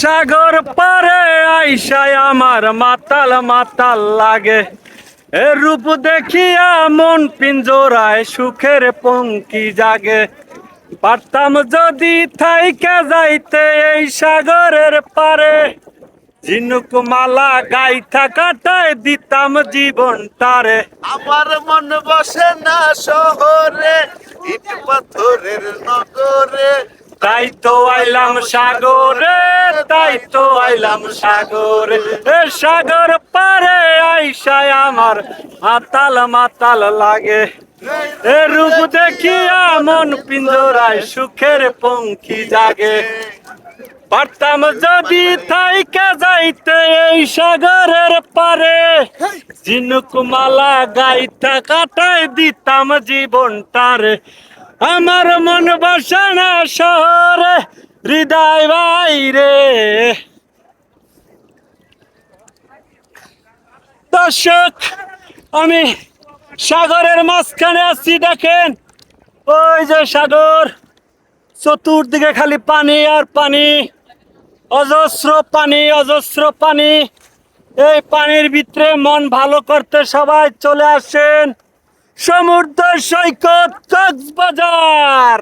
সাগর পারে আইসায় আমার মাতাল মাতাল লাগে। এ রূপ দেখিয়া মন পিঞ্জরায় সুখের পঙ্কি জাগে। পারতাম যদি থাইকা যাইতে এই সাগরের পারে। ঝিনুক মালা গাইথা কাটায় দিতাম জীবনটারে আমার মন বসে না শহরে ইট পাথরের নগরে। তাই তো আইলাম সাগরে। তাই তো আইলাম সাগরে। এ সাগর পারে আইসায় আমার, মাতাল মাতাল লাগে। এ রূপ দেখিয়া মন পিঞ্জরায় সুখের পঙ্খী জাগে। পারতাম যদি থাইকা যাইতে এই সাগরের পারে। ঝিনুক মালা গাইতা কাটায় দিতাম জীবনটারে আমার মন বসানা শহরে হৃদয় বাইরে দর্শক, আমি সাগরের মাঝখানে আছি, দেখেন। ওই যে সাগর, চতুর্দিকে খালি পানি আর পানি, অজস্র পানি অজস্র পানি। এই পানির ভিতরে মন ভালো করতে সবাই চলে আসেন সমুদ্র সৈকত কক্সবাজার।